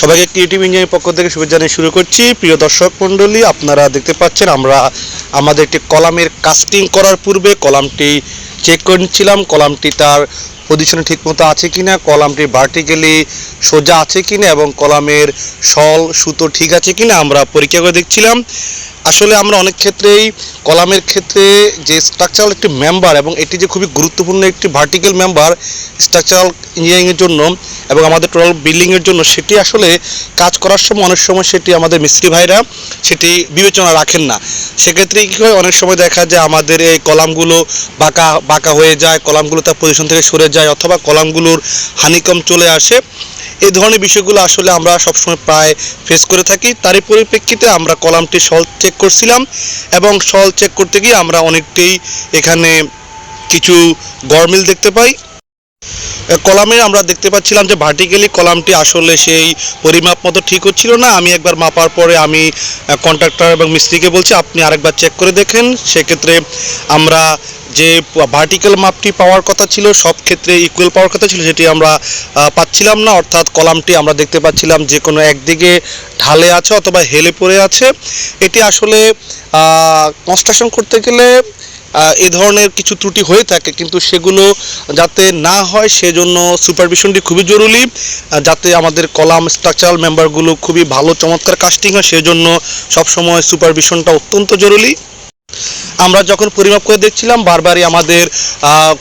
সবাইকে creative engineering পক্ষ থেকে শুভেচ্ছা জানিয়ে শুরু করছি। প্রিয় দর্শক মণ্ডলী, আপনারা দেখতে পাচ্ছেন, আমরা আমাদের একটি কলামের কাস্টিং করার পূর্বে কলামটি চেক করছিলাম। কলামটি তার পজিশনে ঠিকমতো আছে কি না কলামটি ভার্টিক্যালি সোজা আছে কি না এবং কলামের সল সুতো ঠিক আছে কি না আমরা পরীক্ষা করে দেখছিলাম। আসলে আমরা অনেক ক্ষেত্রেই কলামের ক্ষেত্রে যে স্ট্রাকচারাল একটি মেম্বার এবং এটি যে খুবই গুরুত্বপূর্ণ একটি ভার্টিক্যাল মেম্বার স্ট্রাকচারাল ইঞ্জিনিয়ারিংয়ের জন্য এবং আমাদের টোটাল বিল্ডিংয়ের জন্য, সেটি আসলে কাজ করার সময়, অনেক সময় সেটি আমাদের মিস্ত্রি ভাইরা সেটি বিবেচনা রাখেন না। সেক্ষেত্রে কী হয়, অনেক সময় দেখা যায় আমাদের এই কলামগুলো বাঁকা বাঁকা হয়ে যায়, কলামগুলো তার পজিশন থেকে সরে যায় অথবা কলামগুলোর হানিকম চলে আসে। এই ধরনের বিষয়গুলো আসলে আমরা সবসময় প্রায় ফেস করে থাকি। তারই পরিপ্রেক্ষিতে আমরা কলামটি সল চেক করছিলাম এবং সল চেক করতে গিয়ে আমরা অনেকটাই এখানে কিছু গরমিল দেখতে পাই। কলামে আমরা দেখতে পাচ্ছিলাম যে ভার্টিক্যালি কলামটি আসলে সেই পরিমাপ মতো ঠিক হচ্ছিল না। আমি একবার মাপার পরে আমি কন্ট্রাক্টর এবং মিস্ত্রিকে বলছি, আপনি আরেকবার চেক করে দেখেন। সেক্ষেত্রে আমরা যে ভার্টিক্যাল মাপটি পাওয়ার কথা ছিল, সব ক্ষেত্রে ইকুয়াল পাওয়ার কথা ছিল, সেটি আমরা পাচ্ছিলাম না। অর্থাৎ কলামটি আমরা দেখতে পাচ্ছিলাম যে কোনো একদিকে ঢালে আছে অথবা হেলে পড়ে আছে। এটি আসলে কনস্ট্রাকশন করতে গেলে এ ধরনের কিছু ত্রুটি হয়ে থাকে, কিন্তু সেগুলো যাতে না হয়, সেজন্য সুপারভিশনটি খুবই জরুরি যাতে আমাদের কলাম স্ট্রাকচারাল মেম্বারগুলো খুবই ভালো, চমৎকার কাস্টিং হয়, সেজন্য সবসময় সুপারভিশনটা অত্যন্ত জরুরি। আমরা যখন পরিমাপ করে দেখছিলাম, বারবারই আমাদের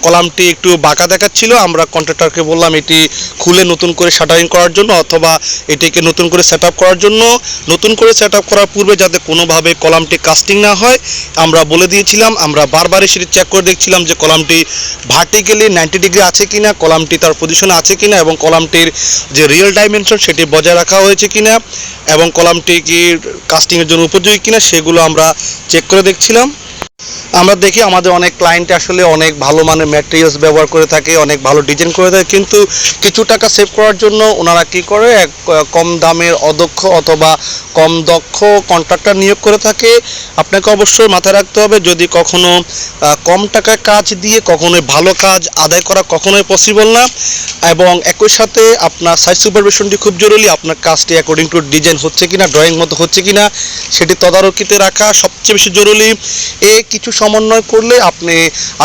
কলামটি একটু বাঁকা দেখাচ্ছিল। আমরা কন্ট্রাক্টরকে বললাম, এটি খুলে নতুন করে শাটারিং করার জন্য অথবা এটিকে নতুন করে সেট করার জন্য। নতুন করে সেট করার পূর্বে যাতে কোনোভাবে কলামটি কাস্টিং না হয়, আমরা বলে দিয়েছিলাম। আমরা বারবারই সেটি চেক করে দেখছিলাম যে কলামটি ভার্টিক্যালি নাইনটি ডিগ্রি আছে কিনা, কলামটি তার পজিশনে আছে কিনা এবং কলামটির যে রিয়েল ডাইমেনশন সেটি বজায় রাখা হয়েছে কিনা এবং কলামটি কি কাস্টিংয়ের জন্য উপযোগী কিনা, সেগুলো আমরা চেক করে দেখছিলাম। আমরা দেখি আমাদের অনেক ক্লায়েন্ট আসলে অনেক ভালো মানের ম্যাটেরিয়ালস ব্যবহার করে থাকে, অনেক ভালো ডিজাইন করে থাকে, কিন্তু কিছু টাকা সেভ করার জন্য ওনারা কি করে, এক কম দামের অদক্ষ অথবা কম দক্ষ কন্ট্রাক্টর নিয়োগ করে থাকে। আপনাকে অবশ্যই মাথায় রাখতে হবে, যদি কখনো কম টাকায় কাজ দিয়ে কখনোই ভালো কাজ আদায় করা কখনোই পসিবল না। এবং একই সাথে আপনার সাইজ সুপারভিশনটি খুব জরুরি, আপনার কাজটি অ্যাকর্ডিং টু ডিজাইন হচ্ছে কিনা ড্রয়িং মতো হচ্ছে কিনা, সেটি তদারকিতে রাখা সবচেয়ে বেশি জরুরি। এ কিছু সমন্বয় করলে আপনি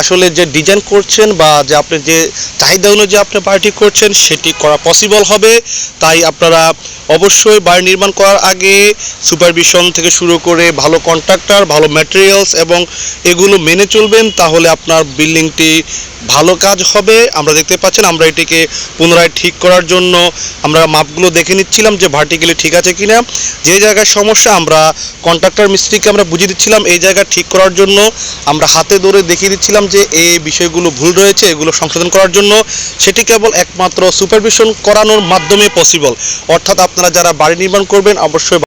আসলে যে ডিজাইন করছেন বা যে আপনি যে চাহিদা অনুযায়ী আপনি বাড়িটি করছেন, সেটি করা পসিবল হবে। তাই আপনারা অবশ্যই বাড়ি নির্মাণ করার আগে সুপারভিশন থেকে শুরু করে ভালো কন্ট্রাক্টর ভালো ম্যাটেরিয়ালস এবং এগুলো মেনে চলবেন, তাহলে আপনার বিল্ডিংটি ভালো কাজ হবে। আমরা দেখতে পাচ্ছেন, আমরা এটিকে পুনরায় ঠিক করার জন্য আমরা মাপগুলো দেখে নিচ্ছিলাম যে ভার্টিক্যালি ঠিক আছে কিনা। যে জায়গায় সমস্যা, আমরা কন্ট্রাক্টর মিস্ত্রিকে আমরা বুঝিয়ে দিচ্ছিলাম, এই জায়গা ঠিক করার জন্য। আমরা হাতে ধরে দেখিয়ে দিচ্ছিলাম যে এই বিষয়গুলো ভুল রয়েছে, এগুলো সংশোধন করার জন্য। সেটি কেবল একমাত্র সুপারভিশন করানোর মাধ্যমে পসিবল অর্থাৎ আপনারা যারা বাড়ি নির্মাণ করবেন, অবশ্যই